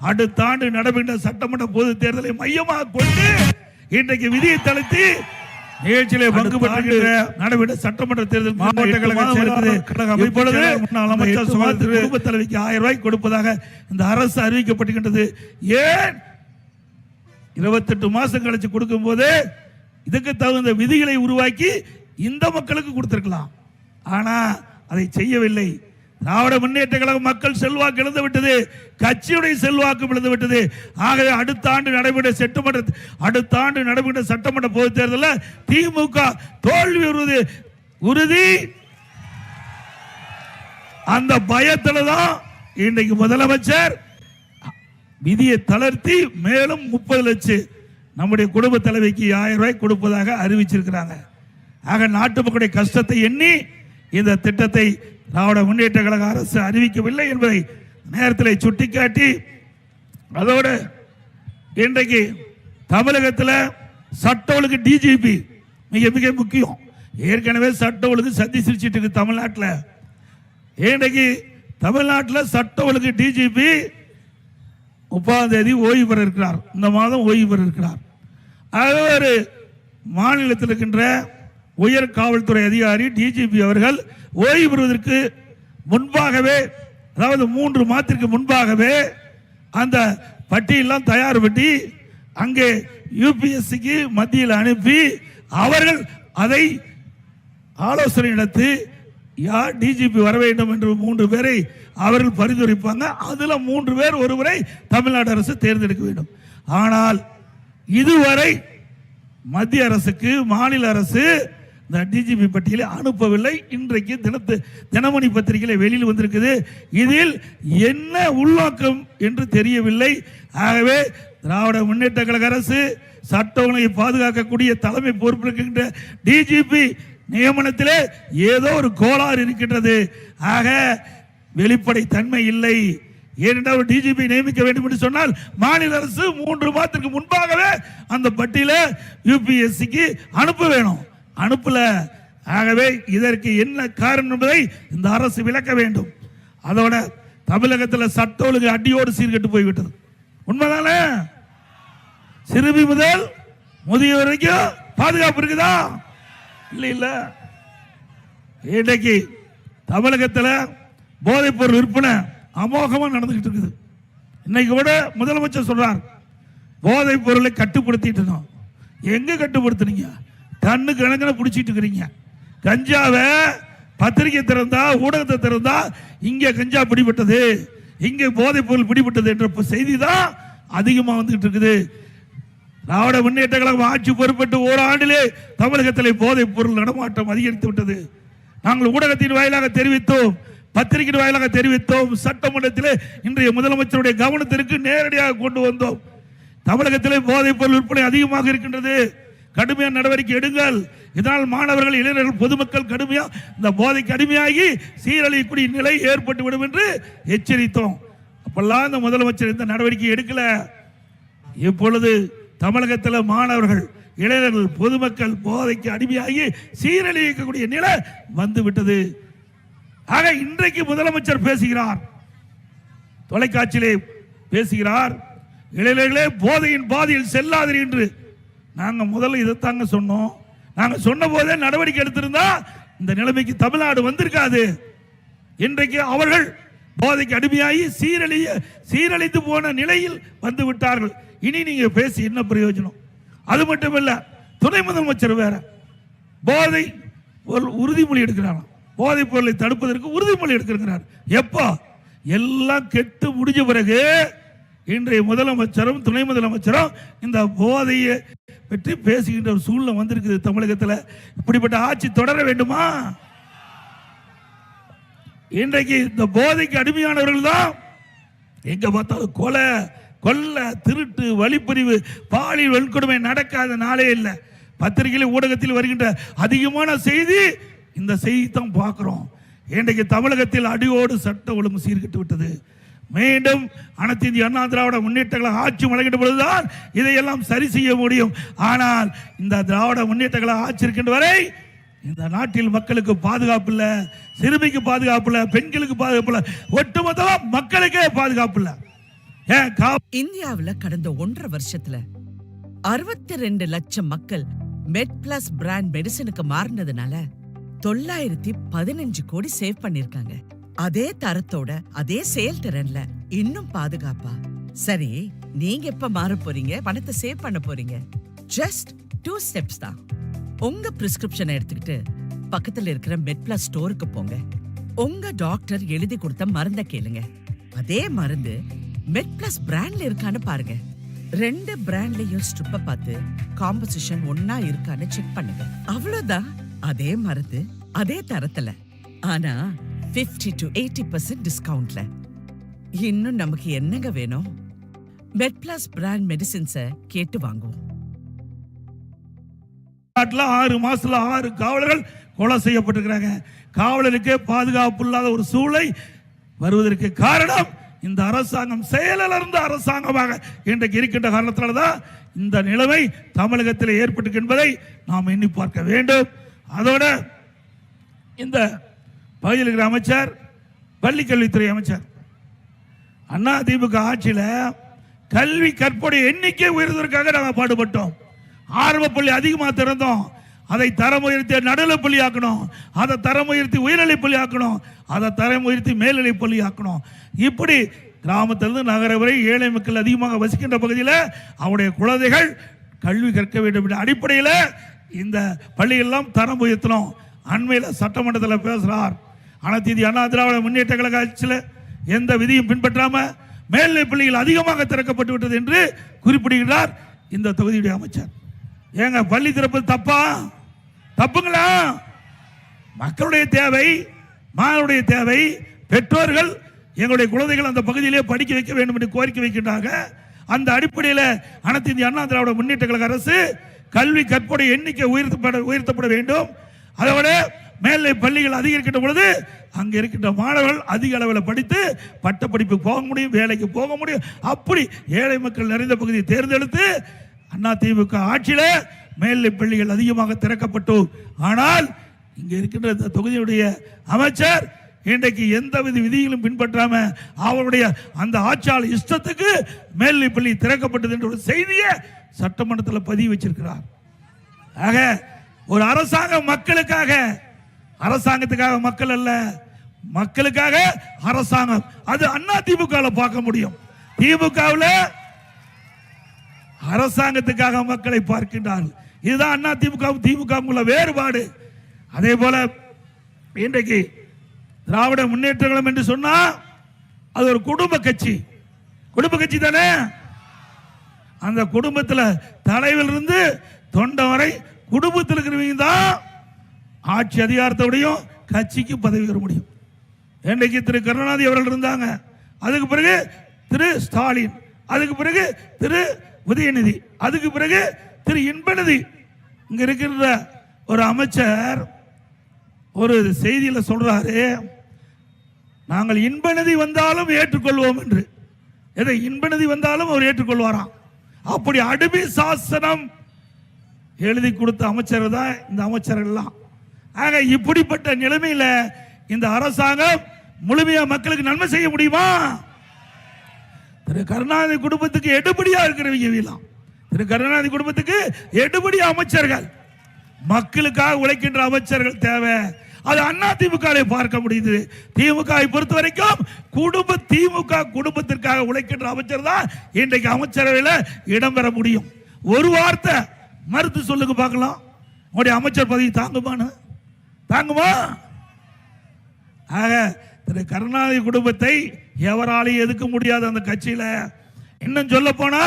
அடுத்த ஆண்டு நடைபெற்ற சட்டமன்ற பொது தேர்தலை மையமாக கொண்டு இன்றைக்கு விதியை தளர்த்தி நிகழ்ச்சியிலே பங்கு பெற்று நடைபெற்ற சட்டமன்ற தேர்தல் மாவட்ட கழக செயலாளர் கழக இப்பொழுது முன்னாள் அமைச்சர் சுகாதார குடும்ப தலைவிக்கு ஆயிரம் ரூபாய் கொடுப்பதாக இந்த அரசு அறிவிக்கப்பட்டிருக்கின்றது. ஏன்? இருபத்தெட்டு மாசம் கழிச்சு கொடுக்கும் போது இதுக்கு தகுந்த விதிகளை உருவாக்கி இந்த மக்களுக்கு கொடுத்திருக்கலாம். ஆனா அதை செய்யவில்லை. திராவிட முன்னேற்ற கழக மக்கள் செல்வாக்கு இழந்து விட்டது கட்சியுடைய செல்வாக்கு இழந்து விட்டது ஆகவே அடுத்த ஆண்டு நடைபெற்ற சட்டமன்ற அடுத்த ஆண்டு நடைபெற்ற சட்டமன்ற பொதுத் தேர்தலில் திமுக தோல்வி உறுதி உறுதி. அந்த பயத்தில் தான் இன்னைக்கு முதலமைச்சர் விதியை தளர்த்தி மேலும் முப்பது லட்சம் நம்முடைய குடும்ப தலைவிக்கு ஆயிரம் ரூபாய் கொடுப்பதாக அறிவிச்சிருக்கிறாங்க. ஆக நாட்டு மக்களுடைய கஷ்டத்தை எண்ணி இந்த திட்டத்தை திராவிட முன்னேற்ற கழக அரசு அறிவிக்கவில்லை என்பதை நேரத்தில் சுட்டிக்காட்டி அதோடு இன்றைக்கு தமிழகத்தில் சட்ட ஒழுங்கு டிஜிபி மிக மிக முக்கியம். ஏற்கனவே சட்ட ஒழுங்கு சந்தி சிரிச்சிட்டு இருக்கு தமிழ்நாட்டில். இன்றைக்கு தமிழ்நாட்டில் சட்ட ஒழுங்கு டிஜிபி முப்பதாம் தேதி ஓய்வு பெற இருக்கிறார். இந்த மாதம் ஓய்வு பெற இருக்கிறார். ஆகவே ஒரு மாநிலத்தில் இருக்கின்ற உயர் காவல்துறை அதிகாரி டிஜிபி அவர்கள் ஓய்வு பெறுவதற்கு முன்பாகவே அதாவது மூன்று மாதத்திற்கு முன்பாகவே அந்த பட்டியெல்லாம் தயார் பண்ணி அங்கே யூபிஎஸ்சிக்கு மத்தியில் அனுப்பி அவர்கள் அதை ஆலோசனை நடத்தி யார் டிஜிபி வர வேண்டும் என்று மூன்று பேரை அவர்கள் பரிந்துரைப்பாங்க. அதில் மூன்று பேர் ஒருவரை தமிழ்நாடு அரசு தேர்ந்தெடுக்க வேண்டும். ஆனால் இதுவரை மத்திய அரசுக்கு மாநில அரசு இந்த டிஜிபி பட்டியலை அனுப்பவில்லை. இன்றைக்கு தினத்து தினமணி பத்திரிகையில் வெளியில் வந்திருக்குது. இதில் என்ன உள்நோக்கம் என்று தெரியவில்லை. ஆகவே திராவிட முன்னேற்ற கழக அரசு சட்ட உணவை பாதுகாக்கக்கூடிய தலைமை பொறுப்பிருக்கின்ற டிஜிபி நியமனத்திலே ஏதோ ஒரு கோளாறு இருக்கின்றது. ஆக வெளிப்படை தன்மை இல்லை. ஏனென்றால் டிஜிபி நியமிக்க வேண்டும் என்று சொன்னால் மாநில அரசு மூன்று மாதத்திற்கு முன்பாகவே அந்த பட்டியலை யூபிஎஸ்சிக்கு அனுப்ப வேணும். அனுப்பல. ஆகவே இதற்கு என்ன காரணம் என்பதை இந்த அரசு விளக்க வேண்டும். அதோட தமிழகத்தில் சட்ட ஒழுங்கு அடியோடு சீர்கட்டு போய்விட்டது. உண்மைதானே? சிறுமி முதல் முதிய வரைக்கும் பாதுகாப்பு இருக்குதா? இல்லை இல்லை. இன்றைக்கு தமிழகத்தில் போதைப் பொருள் விற்பனை அமோகமாக நடந்துகிட்டு இருக்குது. இன்னைக்கு கூட முதலமைச்சர் சொல்றார் போதைப் பொருளை கட்டுப்படுத்திட்டு எங்க கட்டுப்படுத்துனீங்க? கண்ணு கணக்கில் பிடிச்சிட்டு இருக்கிறீங்க. கஞ்சாவை பத்திரிகை திறந்தா ஊடகத்தை திறந்தா இங்கே கஞ்சா பிடிபட்டது. இங்கே போதைப் பொருள் பிடிபட்டது என்ற செய்தி தான் அதிகமாக வந்துகிட்டு இருக்குது. திராவிட முன்னேற்ற கழகம் ஆட்சி பொறுப்பேற்று ஓராண்டிலே தமிழகத்தில் போதைப் பொருள் நடமாட்டம் அதிகரித்து விட்டது. நாங்கள் ஊடகத்தின் வாயிலாக தெரிவித்தோம் பத்திரிகையின் வாயிலாக தெரிவித்தோம் சட்டமன்றத்திலே இன்றைய முதலமைச்சருடைய கவனத்திற்கு நேரடியாக கொண்டு வந்தோம். தமிழகத்திலே போதைப் பொருள் விற்பனை அதிகமாக இருக்கின்றது. கடுமையான நடவடிக்கை எடுங்கள். இதனால் மாணவர்கள் இளைஞர்கள் பொதுமக்கள் கடுமையாக இந்த போதைக்கு அடிமையாகி சீரழியக்கூடிய நிலை ஏற்பட்டு விடும் என்று எச்சரித்தோம். அப்பெல்லாம் இந்த முதலமைச்சர் இந்த நடவடிக்கை எடுக்கல. இப்பொழுது தமிழகத்தில் மாணவர்கள் இளைஞர்கள் பொதுமக்கள் போதைக்கு அடிமையாகி சீரழிக்கக்கூடிய நிலை வந்துவிட்டது. ஆக இன்றைக்கு முதலமைச்சர் பேசுகிறார். தொலைக்காட்சியிலே பேசுகிறார். இளைஞர்களே போதையின் பாதையில் செல்லாதீர் என்று நாங்கள் முதல்ல இதைத்தாங்க சொன்னோம். நாங்கள் சொன்ன போதே நடவடிக்கை எடுத்திருந்தா இந்த நிலைமைக்கு தமிழ்நாடு வந்திருக்காது. இன்றைக்கு அவர்கள் போதைக்கு அடிமையாகி சீரழிய சீரழித்து போன நிலையில் வந்து விட்டார்கள். இனி நீங்கள் பேசி என்ன பிரயோஜனம்? அது மட்டும் இல்லை துணை முதலமைச்சர் வேற போதை ஒரு உறுதிமொழி எடுக்கிறாராம். போதைப் பொருளை தடுப்பதற்கு உறுதிமொழி எடுக்கிறார் எப்போ? எல்லாம் கெட்டு முடிஞ்ச பிறகு இன்றைய முதலமைச்சரும் துணை முதலமைச்சரும் இந்த போதையை பற்றி பேசுகின்ற ஒரு சூழ்நிலை வந்திருக்குது தமிழகத்தில். இப்படிப்பட்ட ஆட்சி தொடர வேண்டுமா? இன்றைக்கு இந்த போதைக்கு அடிமையானவர்கள் தான் எங்க பார்த்தாலும் கொலை கொல்ல திருட்டு வழிப்பறிவு பாலியல் வன்கொடுமை நடக்காத நாளே இல்லை. பத்திரிகையில் ஊடகத்தில் வருகின்ற அதிகமான செய்தி இந்த செய்தி தான் பார்க்குறோம். இன்றைக்கு தமிழகத்தில் அடியோடு சட்ட ஒழுங்கு சீர்கிட்டு விட்டது. மீண்டும் அனைத்து இந்திய அண்ணா திராவிட முன்னேற்றங்களை ஆட்சி வழங்கிட்ட பொழுதுதான் இதையெல்லாம் சரி செய்ய முடியும். ஆனால் இந்த திராவிட முன்னேற்றங்களை ஆட்சி இருக்கின்ற வரை இந்த நாட்டில் மக்களுக்கு பாதுகாப்பு இல்லை சிறுமிக்கு பாதுகாப்பு இல்லை பெண்களுக்கு பாதுகாப்பு இல்லை ஒட்டுமொத்தமா மக்களுக்கே பாதுகாப்பு இல்லை. ஏன் கா கடந்த ஒன்றரை வருஷத்துல அறுபத்தி ரெண்டு லட்சம் மக்கள் மெட் பிளஸ் பிராண்ட் மெடிசனுக்கு மாறினதுனால தொள்ளாயிரத்தி பதினஞ்சு கோடி சேவ் பண்ணிருக்காங்க அதே தரத்தோட அதே செயல்திறன்ல இன்னும் பாதுகாப்பா? சரி நீங்க எப்ப மாற போறீங்க? பணத்தை சேவ் பண்ண போறீங்க? ஜஸ்ட் டூ ஸ்டெப்ஸ் தான். உங்க பிரிஸ்கிரிப்ஷனை எடுத்துக்கிட்டு பக்கத்துல இருக்கிற மெட்பிளஸ் ஸ்டோருக்கு போங்க. உங்க டாக்டர் எழுதி கொடுத்த மருந்த கேளுங்க. அதே மருந்து மெட்பிளஸ் பிராண்ட்ல இருக்கான்னு பாருங்க. ரெண்டு பிராண்ட்லயும் ஸ்ட்ரிப்ப பார்த்து காம்போசிஷன் ஒன்னா இருக்கான்னு செக் பண்ணுங்க. அவ்வளவுதான். அதே மருந்து அதே தரத்துல. ஆனா 50 டு எயிட்டி பர்சன்ட் டிஸ்கவுண்ட்ல இன்னும் நமக்கு என்னங்க வேணும்? மெட் பிளஸ் பிராண்ட் மெடிசின்ஸை கேட்டு வாங்குவோம். நாட்டில் ஆறு மாசத்துல ஆறு காவலர்கள் கொலை செய்யப்பட்டிருக்கிறாங்க. காவலருக்கு பாதுகாப்பு இல்லாத ஒரு சூளை வருவதற்கு காரணம் இந்த அரசாங்கம் செயலிழந்த அரசாங்கமாக இன்றைக்கு இருக்கின்ற காரணத்தினால தான் இந்த நிலைமை தமிழகத்தில் ஏற்பட்டு என்பதை நாம் எண்ணி பார்க்க வேண்டும். அதோட இந்த பகுதியில் இருக்கிற அமைச்சர் பள்ளிக்கல்வித்துறை அமைச்சர். அண்ணா திமுக ஆட்சியில் கல்வி கற்போடைய எண்ணிக்கை உயர்வதற்காக நாங்கள் பாடுபட்டோம். ஆரம்ப பள்ளி அதிகமாக திறந்தோம். அதை தரம் உயர்த்தி நடுநிலைப் பள்ளி ஆக்கணும். அதை தரம் உயர்த்தி உயர்நிலைப் பள்ளி ஆக்கணும். அதை தரம் உயர்த்தி மேல்நிலை பள்ளி ஆக்கணும். இப்படி கிராமத்திலிருந்து நகர வரை ஏழை மக்கள் அதிகமாக வசிக்கின்ற பகுதியில் அவருடைய குழந்தைகள் கல்வி கற்க வேண்டும் என்ற அடிப்படையில் இந்த பள்ளியெல்லாம் தரம் உயர்த்தணும். அண்மையில் சட்டமன்றத்தில் பேசுகிறார் ஆனால் தீதி அண்ணா திராவிட முன்னேற்ற கழக ஆட்சியில் எந்த விதியும் பின்பற்றாம மேல்நிலை பள்ளிகள் அதிகமாக திறக்கப்பட்டு விட்டது என்று குறிப்பிடுகிறார் இந்த தொகுதியுடைய அமைச்சர். ஏங்க பள்ளி திறப்பது தப்பா? தப்புங்களா? மக்களுடைய தேவை மாணவருடைய தேவை பெற்றோர்கள் எங்களுடைய குழந்தைகள் அந்த பகுதியிலே படிக்க வைக்க வேண்டும் என்று கோரிக்கை வைக்கின்றாங்க அந்த அடிப்படையில் அனைத்து இந்திய அண்ணா திராவிட முன்னேற்ற கழக அரசு கல்வி கற்புடைய எண்ணிக்கை உயர்த்தப்பட உயர்த்தப்பட வேண்டும். அதோட மேல்நிலை பள்ளிகள் அதிகரிக்கின்ற பொழுது அங்கே இருக்கின்ற மாணவர்கள் அதிக அளவில் படித்து பட்டப்படிப்பு போக முடியும் வேலைக்கு போக முடியும். அப்படி ஏழை மக்கள் நிறைந்த பகுதியை தேர்ந்தெடுத்து அண்ணா திமுக ஆட்சியில் மேல்நிலை பள்ளிகள் அதிகமாக திறக்கப்பட்டோம் ஆனால் இங்கே இருக்கின்ற இந்த தொகுதியுடைய அமைச்சர் இன்றைக்கு எந்த வித விதிகளும் பின்பற்றாம அவருடைய அந்த ஆட்சியாளர் இஷ்டத்துக்கு மேல்நிலை பள்ளி திறக்கப்பட்டது என்ற ஒரு செய்தியை சட்டமன்றத்தில் பதிவு வச்சிருக்கிறார். ஆக ஒரு அரசாங்கம் மக்களுக்காக அரசாங்கத்துக்காக மக்கள் அல்ல மக்களுக்காக அரசாங்கம். அது அண்ணா திமுக பார்க்க முடியும். திமுகவில் அரசாங்கத்துக்காக மக்களை பார்க்கின்றார்கள். இதுதான் அண்ணா திமுக திமுக உள்ள வேறுபாடு. அதே போல இன்றைக்கு திராவிட முன்னேற்ற கழகம் என்று சொன்னா அது ஒரு குடும்ப கட்சி. குடும்ப கட்சி தானே? அந்த குடும்பத்தில் தலைவில் இருந்து தொண்டை வரை குடும்பத்தில் இருக்கிறவங்க தான் ஆட்சி அதிகாரத்தோடையும் கட்சிக்கு பதவி பெற முடியும். இன்றைக்கு திரு கருணாநிதி அவர்கள் இருந்தாங்க அதுக்கு பிறகு திரு ஸ்டாலின் அதுக்கு பிறகு திரு உதயநிதி அதுக்கு பிறகு திரு இன்பநிதி. இங்க இருக்கின்ற ஒரு அமைச்சர் ஒரு செய்தியில் சொல்றாரு நாங்கள் இன்பநிதி வந்தாலும் ஏற்றுக்கொள்வோம் என்று. எதை? இன்பநிதி வந்தாலும் அவர் ஏற்றுக்கொள்வாராம். அப்படி அடிமை சாசனம் எழுதி கொடுத்த அமைச்சர் தான் இந்த அமைச்சர்கள்லாம் ஆக இப்படிப்பட்ட நிலைமையில இந்த அரசாங்கம் முழுமையா மக்களுக்கு நன்மை செய்ய முடியுமா? திரு கருணாநிதி குடும்பத்துக்கு எடுபடியா இருக்கிறவங்க இவெல்லாம் திரு கருணாநிதி குடும்பத்துக்கு எடுபடி அமைச்சர்கள். மக்களுக்காக உழைக்கின்ற அமைச்சர்கள் தேவை. அது அண்ணா திமுக பார்க்க முடியுது. திமுக பொறுத்த வரைக்கும் குடும்ப திமுக குடும்பத்திற்காக உழைக்கின்ற அமைச்சர் தான் இன்றைக்கு அமைச்சரவையில் இடம்பெற முடியும். ஒரு வார்த்தை மறுத்து சொல்லுங்க பார்க்கலாம். உங்களுடைய அமைச்சர் பதவி தாங்குமான்னு? தாங்குமா? ஆக திரு கருணாநிதி குடும்பத்தை எவராலையும் எதுக்க முடியாது அந்த கட்சியில இன்னும் சொல்ல போனா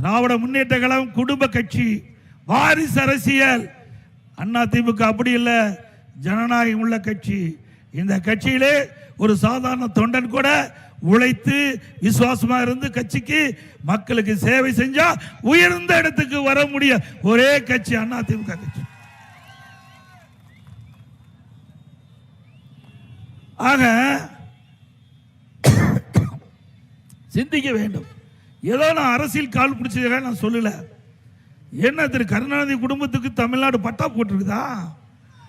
திராவிட முன்னேற்ற கழகம் குடும்ப கட்சி வாரிசு அரசியல். அண்ணா திமுக அப்படி இல்லை ஜனநாயகம் உள்ள கட்சி. இந்த கட்சியிலே ஒரு சாதாரண தொண்டன் கூட உழைத்து விசுவாசமா இருந்து கட்சிக்கு மக்களுக்கு சேவை செஞ்சா உயர்ந்த இடத்துக்கு வர முடிய ஒரே கட்சி அண்ணா திமுக கட்சி. ஆக சிந்திக்க வேண்டும். ஏதோ நான் அரசியல் கால் பிடிச்சதாக நான் சொல்லலை. என்ன திரு கருணாநிதி குடும்பத்துக்கு தமிழ்நாடு பட்டா போட்டிருக்குதா?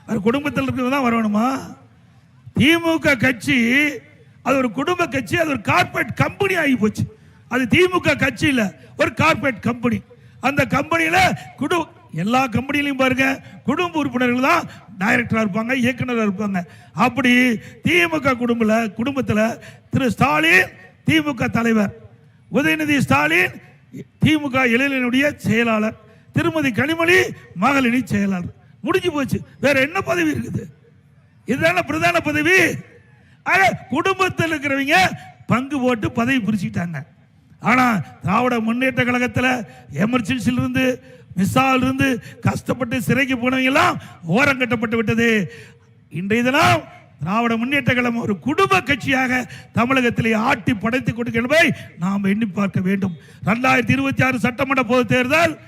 அது குடும்பத்தில் இருக்கிறது தான் வரணுமா? திமுக கட்சி அது ஒரு குடும்ப கட்சி அது ஒரு கார்பரேட் கம்பெனி ஆகி போச்சு. அது திமுக கட்சி இல்லை ஒரு கார்ப்பரேட் கம்பெனி அந்த கம்பெனியில் குடு எல்லா கம்பெனிலையும் பாருங்க குடும்ப உறுப்பினர்கள் தான் டைரக்டராக இருப்பாங்க இயக்குனராக இருப்பாங்க. அப்படி திமுக குடும்பல குடும்பத்தில் திரு ஸ்டாலின் திமுக தலைவர். உதயநிதி ஸ்டாலின் திமுக இளைஞனுடைய செயலாளர். திருமதி கனிமொழி மகளினி செயலாளர். முடிஞ்சு போச்சு. வேற என்ன பதவி இருக்குது? இதுதான பிரதான பதவி? ஆக குடும்பத்தில் இருக்கிறவங்க பங்கு போட்டு பதவி பிரிச்சுக்கிட்டாங்க. ஆனால் திராவிட முன்னேற்ற கழகத்தில் எமர்ஜென்சியிலிருந்து மிசால் இருந்து கஷ்டப்பட்டு சிறைக்கு போனவங்கெல்லாம் ஓரம் கட்டப்பட்டு விட்டது. இன்றைய தினம் திராவிட முன்னேற்ற கழகம் ஒரு குடும்ப கட்சியாக தமிழகத்திலே ஆட்டி படைத்துக் கொடுக்கிறதை நாம் எண்ணி பார்க்க வேண்டும். ரெண்டாயிரத்தி இருபத்தி ஆறு சட்டமன்ற பொது தேர்தல்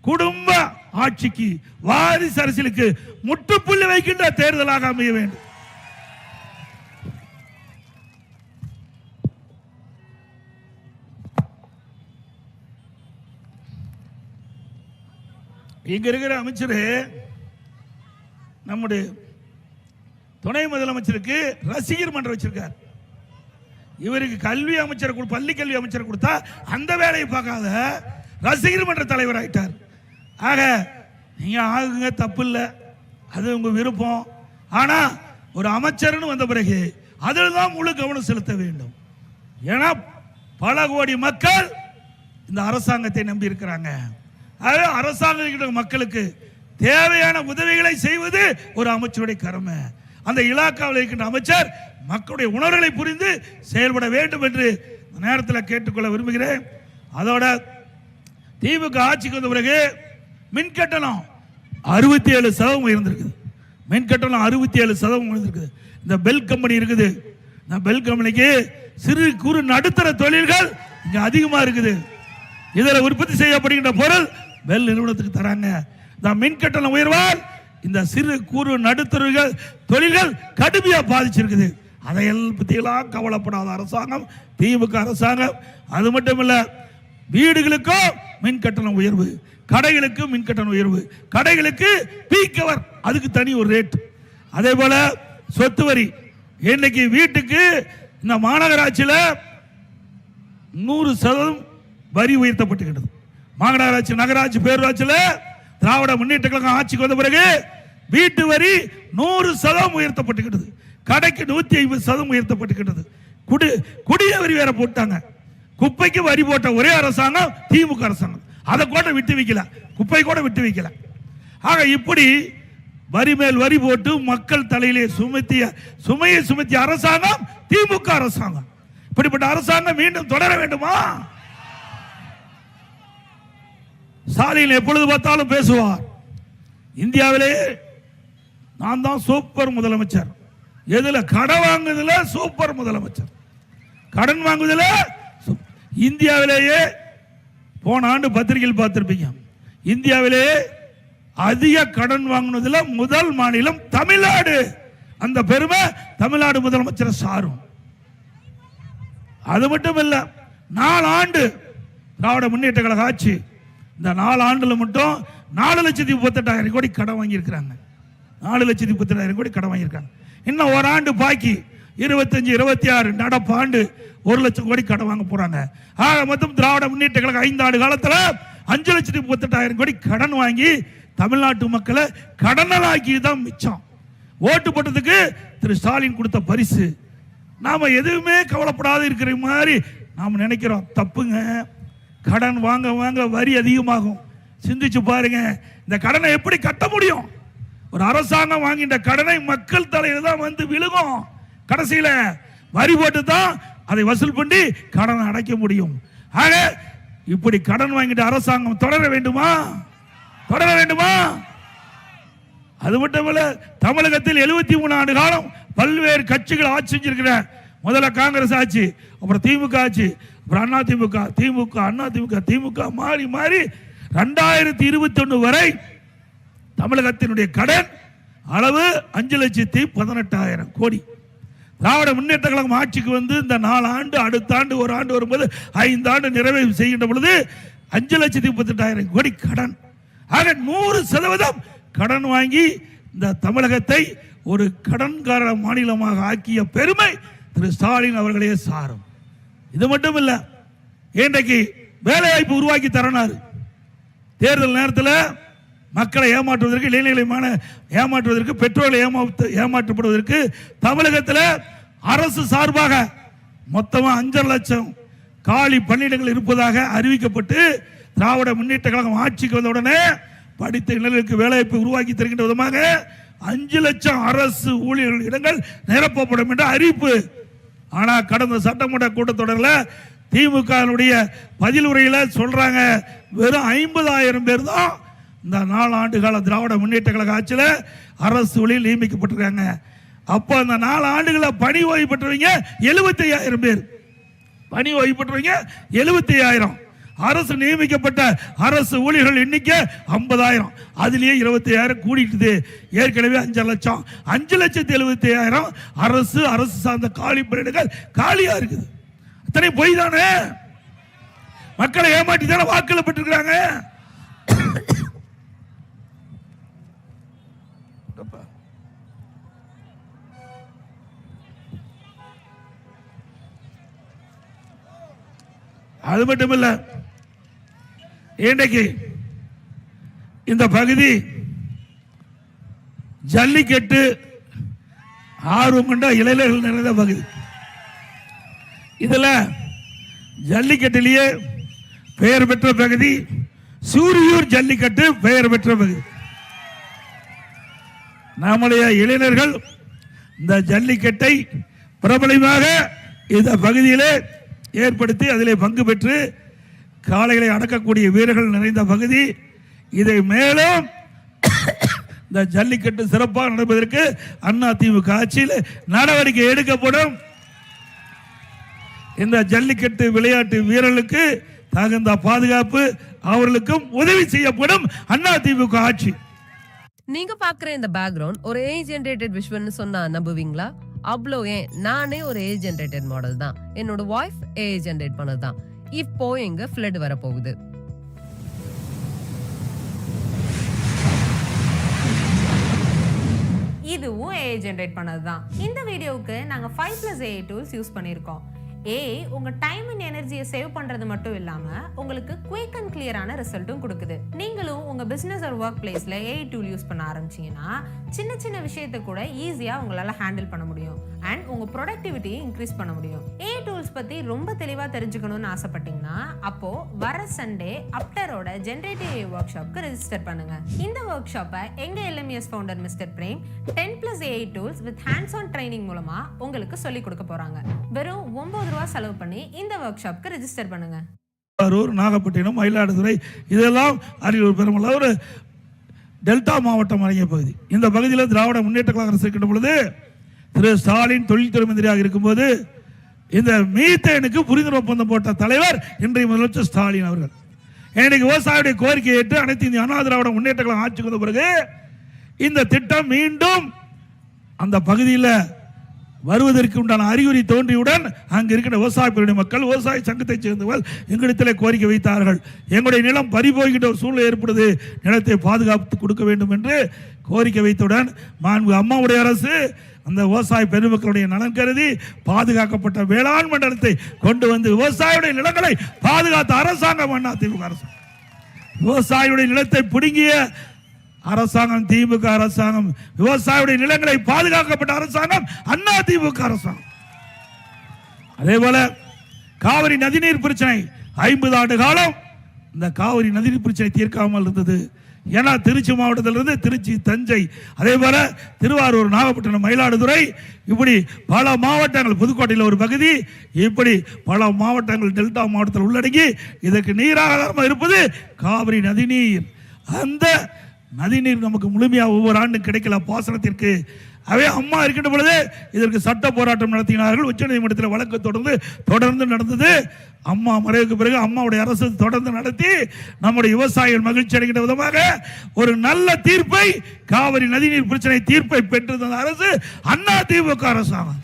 குடும்ப ஆட்சிக்கு வாரிசு அரசியலுக்கு முற்றுப்புள்ளி வைக்கின்ற தேர்தலாக அமைய வேண்டும். இங்க இருக்கிற அமைச்சர் நம்முடைய துணை முதலமைச்சருக்கு ரசிகர் மன்றம் வச்சிருக்கார். இவருக்கு கல்வி அமைச்சர் கொடு- பள்ளி கல்வி அமைச்சர் கொடுத்தா அந்த வேலையை பார்க்காத ரசிகர் மன்ற தலைவர் ஆயிட்டார். ஆக நீங்க ஆகுங்க தப்பு இல்லை. அது உங்க விருப்பம். ஆனா ஒரு அமைச்சர்னு வந்த பிறகு அதில் தான் முழு கவனம் செலுத்த வேண்டும். ஏன்னா பல கோடி மக்கள் இந்த அரசாங்கத்தை நம்பி இருக்கிறாங்க. அரசாங்கம் இருக்கிற மக்களுக்கு தேவையான உதவிகளை செய்வது ஒரு அமைச்சருடைய கடமை. அந்த இலாக்காவில் இருக்கின்ற அமைச்சர் மக்களுடைய உணர்வுகளை புரிந்து செயல்பட வேண்டும் என்று நேரத்தில் கேட்டுக்கொள்ள விரும்புகிறேன். அதோட திமுக ஆட்சிக்கு வந்த பிறகு மின் கட்டணம் அறுபத்தி ஏழு சதவீதம் உயர்ந்திருக்குது. மின் கட்டணம் அறுபத்தி ஏழு சதவீதம் உயர்ந்திருக்குது. இந்த பெல் கம்பெனி இருக்குது. இந்த பெல் கம்பெனிக்கு சிறு குறு நடுத்தர தொழில்கள் இங்கே அதிகமாக இருக்குது. இதில் உற்பத்தி செய்யப்படுகின்ற பொருள் பெல் நிறுவனத்துக்கு தராங்க. இந்த மின் கட்டணம் உயர்வால் இந்த சிறு குறு நடுத்தர்கள் தொழில்கள் கடுமையாக பாதிச்சிருக்குது. அதையெல்லாம் பற்றியெல்லாம் கவலைப்படாத அரசாங்கம் திமுக அரசாங்கம். அது மட்டும் இல்லை வீடுகளுக்கும் மின் கட்டணம் உயர்வு கடைகளுக்கு மின்கட்டணம் உயர்வு கடைகளுக்கு பீக்கவர் அதுக்கு தனி ஒரு ரேட். அதே போல சொத்து வரி இன்னைக்கு வீட்டுக்கு இந்த மாநகராட்சியில் நூறு சதவீதம் வரி உயர்த்தப்பட்டுகிறது மாநகராட்சி நகராட்சி பேரூராட்சியில் திராவிட முன்னேற்ற கழகம் ஆட்சிக்கு வந்த பிறகு வீட்டு வரி நூறு சதவீதம் உயர்த்தப்பட்டுக்கிட்டது. கடைக்கு நூற்றி ஐம்பது சதவீதம் உயர்த்தப்பட்டுக்கிட்டது. குடி குடிய வரி வேற போட்டாங்க. குப்பைக்கு வரி போட்ட ஒரே அரசாங்கம் திமுக அரசாங்கம். அதை கூட விட்டு வைக்கல. குப்பை கூட விட்டு வைக்கல. ஆக இப்படி வரி மேல் வரி போட்டு மக்கள் தலையிலே சுமத்திய சுமையை சுமத்திய அரசாங்கம் திமுக அரசாங்கம். இப்படிப்பட்ட அரசாங்கம் மீண்டும் தொடர வேண்டுமா? ஸ்டாலின் எப்பொழுது பார்த்தாலும் பேசுவார். இந்தியாவிலே நான் தான் சூப்பர் முதலமைச்சர். எதுல கடன் வாங்குதுல சூப்பர் முதலமைச்சர். கடன் வாங்குதுல இந்தியாவிலேயே போன ஆண்டு பத்திரிகையில் பார்த்திருப்பீங்க. இந்தியாவிலேயே அதிக கடன் வாங்கினதுல முதல் மாநிலம் தமிழ்நாடு. அந்த பெருமை தமிழ்நாடு முதலமைச்சர் சாரும். அது மட்டும் இல்லை நாலு ஆண்டு திராவிட முன்னேற்ற கழக ஆட்சி இந்த நாலு ஆண்டுல மட்டும் நாலு லட்சத்தி முப்பத்தெட்டாயிரம் கோடி கடன் வாங்கியிருக்கிறாங்க. நாலு லட்சத்தி முப்பத்தெட்டாயிரம் கோடி கடன் வாங்கியிருக்காங்க. இன்னும் ஒரு ஆண்டு பாக்கி இருபத்தஞ்சு இருபத்தி ஆறு நடப்பாண்டு ஒரு லட்சம் கோடி கடன் வாங்க போறாங்க. ஆக மொத்தம் திராவிட முன்னேற்ற கழகம் ஐந்து ஆண்டு காலத்துல அஞ்சு லட்சத்தி முப்பத்தெட்டாயிரம் கோடி கடன் வாங்கி தமிழ்நாட்டு மக்களை கடனலாக்கி தான் மிச்சம். ஓட்டு போட்டதுக்கு திரு ஸ்டாலின் கொடுத்த பரிசு. நாம எதுவுமே கவலைப்படாத இருக்கிற மாதிரி நாம் நினைக்கிறோம். தப்புங்க. கடன் வாங்க வாங்க வரி அதிகமாகும். சிந்திச்சு பாருங்க இந்த கடனை எப்படி கட்ட முடியும்? ஒரு அரசாங்கம் வாங்கின்ற கடனை மக்கள் தலையில் தான் வந்து விழுகும். கடைசியில் வரி போட்டு தான் அதை வசூல் பண்ணி கடனை அடைக்க முடியும். ஆக இப்படி கடன் வாங்கிட்ட அரசாங்கம் தொடர வேண்டுமா? தொடர வேண்டுமா? அது மட்டுமல்ல தமிழகத்தில் எழுபத்தி மூணு ஆண்டு காலம் பல்வேறு கட்சிகள் ஆட்சி செஞ்சிருக்கிற. முதல்ல காங்கிரஸ் ஆட்சி அப்புறம் திமுக ஆட்சி அப்புறம் அண்ணா திமுக திமுக அண்ணா திமுக திமுக மாறி மாறி ரெண்டாயிரத்தி இருபத்தி ஒன்று வரை தமிழகத்தினுடைய கடன் அளவு அஞ்சு லட்சத்தி பதினெட்டாயிரம் கோடி. திராவிட முன்னேற்ற கழகம் ஆட்சிக்கு வந்து இந்த நாலு ஆண்டு அடுத்த ஆண்டு ஒரு ஆண்டு வரும்போது ஐந்து ஆண்டு நிறைவேறி செய்கின்ற பொழுது அஞ்சு லட்சத்தி முப்பத்தெட்டாயிரம் கோடி கடன். ஆக நூறு சதவீதம் கடன் வாங்கி இந்த தமிழகத்தை ஒரு கடன்கார மாநிலமாக ஆக்கிய பெருமை திரு ஸ்டாலின் அவர்களே சாரும். இது மட்டும் இல்லை இன்றைக்கு வேலைவாய்ப்பு உருவாக்கி தரனாரு. தேர்தல் நேரத்தில் மக்களை ஏமாற்றுவதற்கு இளைஞர்களை ஏமாற்றுவதற்கு பெட்ரோலை ஏமாத்து ஏமாற்றப்படுவதற்கு தமிழகத்தில் அரசு சார்பாக மொத்தமாக அஞ்சரை லட்சம் காலி பணியிடங்கள் இருப்பதாக அறிவிக்கப்பட்டு திராவிட முன்னேற்ற கழகம் ஆட்சிக்கு வந்த உடனே படித்த இளைஞர்களுக்கு வேலைவாய்ப்பு உருவாக்கி தருகின்ற விதமாக அஞ்சு லட்சம் அரசு ஊழியர்கள் இடங்கள் நிரப்பப்படும் என்ற அறிவிப்பு ஆனா கடந்த சட்டமன்ற கூட்டத்தொடரில் திமுக பதில் உரையில சொல்றாங்க வெறும் ஐம்பதாயிரம் பேர் தான் இந்த நாலு ஆண்டு கால திராவிட முன்னேற்ற கழக ஆட்சியில் அரசு வழியில் நியமிக்கப்பட்டிருக்காங்க. அப்போ அந்த நாலு ஆண்டுகளில் பணி ஓய்வு பெற்றவங்க எழுபத்தி ஐயாயிரம் பேர். பணி ஓய்வு பெற்றவங்க எழுபத்தி ஐயாயிரம் அரசு நியமிக்கப்பட்ட அரசு ஊழியர்கள் எண்ணிக்கை ஐம்பதாயிரம். அதுலேயே இருபத்தி ஆயிரம் கூடிட்டுது. ஏற்கனவே அஞ்சு லட்சம். அஞ்சு லட்சத்தி எழுபத்தி ஆயிரம் அரசு அரசு சார்ந்த காலி பணியிடங்கள் காலியாக இருக்குது. அத்தனை பொய் தானே? மக்களை ஏமாற்றி தானே வாக்குல பெற்றிருக்கிறாங்க? அது மட்டும் இல்லை இன்றைக்கு இந்த பகுதி ஜல்லிக்கட்டு ஆர்வம் கொண்ட இளைஞர்கள் நிறைந்த பகுதி. இதுல ஜல்லிக்கட்டிலேயே பெயர் பெற்ற பகுதி சூரியூர் ஜல்லிக்கட்டு பெயர் பெற்ற பகுதி. நம்முடைய இளைஞர்கள் இந்த ஜல்லிக்கட்டை பிரபலமாக இந்த பகுதியிலே ஏற்படுத்தி அதிலே பங்கு பெற்று காளைகளை அடக்கக்கூடிய வீரர்கள் நிறைந்த பகுதி. இதை மேலும் இந்த ஜல்லிக்கட்டு சிறப்பாக நடப்பதற்கு அண்ணா திமுக ஆட்சியில் நடவடிக்கை எடுக்கப்படும். இந்த ஜல்லிக்கட்டு விளையாட்டு வீரர்களுக்கு தகுந்த பாதுகாப்பு அவர்களுக்கும் உதவி செய்யப்படும் அண்ணா திமுக ஆட்சி. நீங்க பாக்குற இந்த பேக்ரவுண்ட் ஒரு ஏஜ் ஜென்ரேட்டட் விஷுவல்னு சொன்னா நம்புவீங்களா? அவ்வளோ ஏன்? நானே ஒரு ஏஜ் ஜென்ரேட்டட் மாடல் தான். என்னோட வாய்ஸ் ஏஜ் ஜென்ரேட் பண்ணது தான். இப்போ எங்க ஃபிளட் வரப்போகுது? இதுவும் ஏஐ ஜென்ரேட் பண்ணது தான் இந்த வீடியோவுக்கு நாங்கள் five plus AI tools use பண்ணியிருக்கோம். ஏஐ உங்கள் டைம் அண்ட் எனர்ஜியை சேவ் பண்ணுறது மட்டும் இல்லாமல் உங்களுக்கு குயிக் அண்ட் கிளியரான ரிசல்ட்டும் கொடுக்குது. நீங்களும் உங்கள் பிஸ்னஸ் ஒரு ஒர்க் பிளேஸ்ல ஏஐ டூல் யூஸ் பண்ண ஆரம்பிச்சீங்கன்னா சின்ன சின்ன விஷயத்தை கூட ஈஸியாக உங்களால் ஹேண்டில் பண்ண முடியும். அண்ட் உங்கள் ப்ரொடக்டிவிட்டியை இன்க்ரீஸ் பண்ண முடியும். ஏஐ டூல்ஸ் பற்றி ரொம்ப தெளிவாக தெரிஞ்சுக்கணும்னு ஆசைப்பட்டீங்கன்னா அப்போது வர சண்டே அப்டரோட ஜென்ரேட்டிவ் ஒர்க் ஷாப்க்கு ரெஜிஸ்டர் பண்ணுங்க. இந்த ஒர்க் ஷாப்பை எங்கள் LMS founder mister Prem ten plus AI tools with hands on training மூலமா உங்களுக்கு சொல்லிக் கொடுக்க போறாங்க. வெறும் ஒன்பது ரூபா செலவு பண்ணி இந்த ஒர்க் ஷாப்க்கு ரெஜிஸ்டர் பண்ணுங்க. கரூர் நாகப்பட்டினம் மயிலாடுதுறை இதெல்லாம் அரியலூர் பெருமளவு ஒரு டெல்டா மாவட்டம் அடங்கிய பகுதி. இந்த பகுதியில் திராவிட முன்னேற்ற கழக அரசு இருக்கின்ற பொழுது திரு ஸ்டாலின் தொழில்துறை மந்திரியாக இருக்கும்போது இந்த மீத்தேனுக்கு புரிந்துணர்வு ஒப்பந்தம் போட்ட தலைவர் இன்றைய முதலமைச்சர் ஸ்டாலின் அவர்கள். இன்னைக்கு விவசாயியுடைய கோரிக்கையை ஏற்று அனைத்து இந்திய அண்ணா திராவிட முன்னேற்ற கழகம் ஆட்சிக்கு வந்த பிறகு இந்த திட்டம் மீண்டும் அந்த பகுதியில் வருவதற்கு உண்டான அறிகுறி தோன்றியுடன் அங்கு இருக்கிற விவசாய பிரிவினை மக்கள் விவசாய சங்கத்தைச் சேர்ந்தவர்கள் எங்களிடத்திலே கோரிக்கை வைத்தார்கள். எங்களுடைய நிலம் பறிபோகின்ற ஒரு சூழ்நிலை ஏற்படுது. நிலத்தை பாதுகாத்து கொடுக்க வேண்டும் என்று கோரிக்கை வைத்தவுடன் மாண்பு அம்மாவுடைய அரசு அந்த விவசாய பெருமக்களுடைய நலன் கருதி பாதுகாக்கப்பட்ட வேளாண் மண்டலத்தை கொண்டு வந்து விவசாயியுடைய நிலங்களை பாதுகாத்த அரசாங்கம் அண்ணா திமுக அரசு. விவசாயியுடைய நிலத்தை பிடுங்கிய அரசாங்கம் திமுக அரசாங்கம் விவசாயியுடைய நிலங்களை பாதுகாக்கப்பட்ட அரசாங்கம் அண்ணா திமுக அரசாங்கம். அதே போல காவிரி நதிநீர் பிரச்சனை ஐம்பது ஆண்டு காலம் இந்த காவிரி நதிநீர் பிரச்சனை தீர்க்காமல் இருந்தது. ஏன்னா திருச்சி மாவட்டத்திலிருந்து திருச்சி தஞ்சை அதே போல திருவாரூர் நாகப்பட்டினம் மயிலாடுதுறை இப்படி பல மாவட்டங்கள் புதுக்கோட்டையில் ஒரு பகுதி இப்படி பல மாவட்டங்கள் டெல்டா மாவட்டத்தில் உள்ளடங்கி இதற்கு நீராதாரமாக இருப்பது காவிரி நதிநீர். அந்த நதிநீர் நமக்கு முழுமையாக ஒவ்வொரு ஆண்டும் கிடைக்கல. பாசனத்திற்கு அவே அம்மா இருக்கின்ற பொழுது இதற்கு சட்ட போராட்டம் நடத்தினார்கள். உச்சநீதிமன்றத்தில் வழக்கு தொடர்ந்து தொடர்ந்து நடந்தது. அம்மா மறைவுக்கு பிறகு அம்மாவுடைய அரசு தொடர்ந்து நடத்தி நம்முடைய விவசாயிகள் மகிழ்ச்சி அடைகின்ற விதமாக ஒரு நல்ல தீர்ப்பை காவிரி நதிநீர் பிரச்சனை தீர்ப்பை பெற்றிருந்த அரசு அண்ணா திமுக அரசாங்கம்.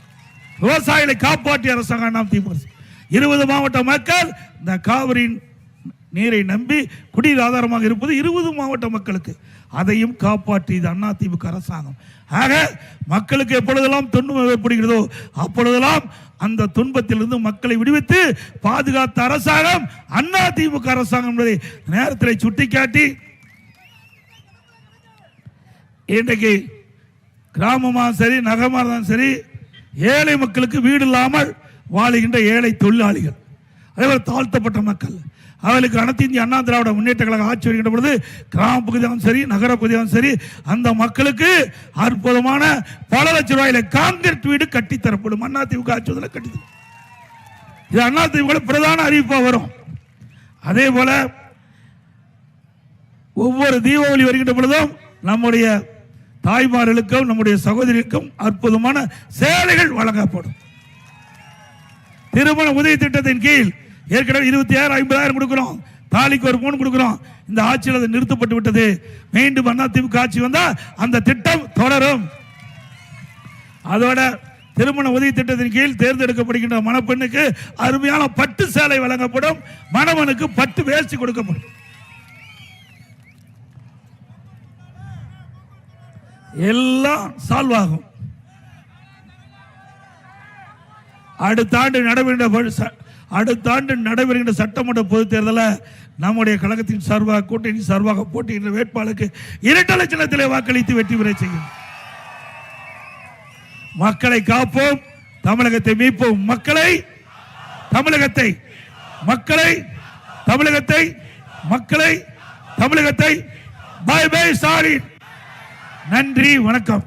விவசாயிகளை காப்பாற்றிய அரசாங்கம் அண்ணா திமுக அரசு. இருபது மாவட்ட மக்கள் இந்த காவிரி நீரை நம்பி குடிநீர் ஆதாரமாக இருப்பது இருபது மாவட்ட மக்களுக்கு. அதையும் காப்பாற்றியது அதிமுக அரசாங்கம். ஆக மக்களுக்கு எப்பொழுதெல்லாம் துன்பம் ஏற்படுகிறதோ அப்பொழுதெல்லாம் அந்த துன்பத்திலிருந்து மக்களை விடுவித்து பாதுகாத்த அரசாங்கம் அதிமுக அரசாங்கம் என்பதை நேரத்தில் சுட்டிக்காட்டி இன்றைக்கு கிராமமாக சரி நகரமாக இருந்தாலும் சரி ஏழை மக்களுக்கு வீடு இல்லாமல் வாழுகின்ற ஏழை தொழிலாளிகள். அதேபோல் தாழ்த்தப்பட்ட மக்கள். அவர்களுக்கு அனைத்து இந்திய அண்ணா திராவிட முன்னேற்ற கழக ஆட்சி வருகின்ற பொழுது கிராம பகுதியாகவும் சரி நகர பகுதியாகவும் சரி அந்த மக்களுக்கு அற்புதமான பல லட்சம் ரூபாயில காங்கிரீட் வீடு கட்டித்தரப்படும். அண்ணா திமுக ஆட்சி வந்ததில் இது அண்ணா திமுக பிரதான அறிவிப்பாக வரும். அதே போல ஒவ்வொரு தீபாவளி வருகின்ற பொழுதும் நம்முடைய தாய்மார்களுக்கும் நம்முடைய சகோதரிக்கும் அற்புதமான சேலைகள் வழங்கப்படும். திருமண உதவி திட்டத்தின் கீழ் ஏற்கனவே இருபத்தி ஆறு ஐம்பதாயிரம் கொடுக்குறோம். தாலிக்கு ஒரு பவுன் கொடுக்குறோம். இந்த ஆட்சியில் அது நிறுத்தப்பட்டு விட்டது. மீண்டும் அண்ணா திமுக ஆட்சி வந்தால் அந்த திட்டம் தொடரும். அதோட திருமண உதவி திட்டத்தின் கீழ் தேர்ந்தெடுக்கப்படுகின்ற மணப்பெண்ணுக்கு அருமையான பட்டு சேலை வழங்கப்படும். மணவனுக்கு பட்டு வேஷ்டி கொடுக்கப்படும். எல்லாம் சால்வ் ஆகும். அடுத்த ஆண்டு நடைபெறுகின்ற ச- அடுத்த ஆண்டு நடைபெறுகின்ற சட்டமன்ற பொதுத் தேர்தலில் நம்முடைய கழகத்தின் சார்பாக கூட்டணி சார்பாக போட்டியிடுற வேட்பாளருக்கு இரட்டை லட்சணத்திலே வாக்களித்து வெற்றி பெற செய்யும். மக்களை காப்போம் தமிழகத்தை மீட்போம். மக்களை தமிழகத்தை மக்களை தமிழகத்தை மக்களை தமிழகத்தை பை பை ஸ்டாலின். நன்றி வணக்கம்.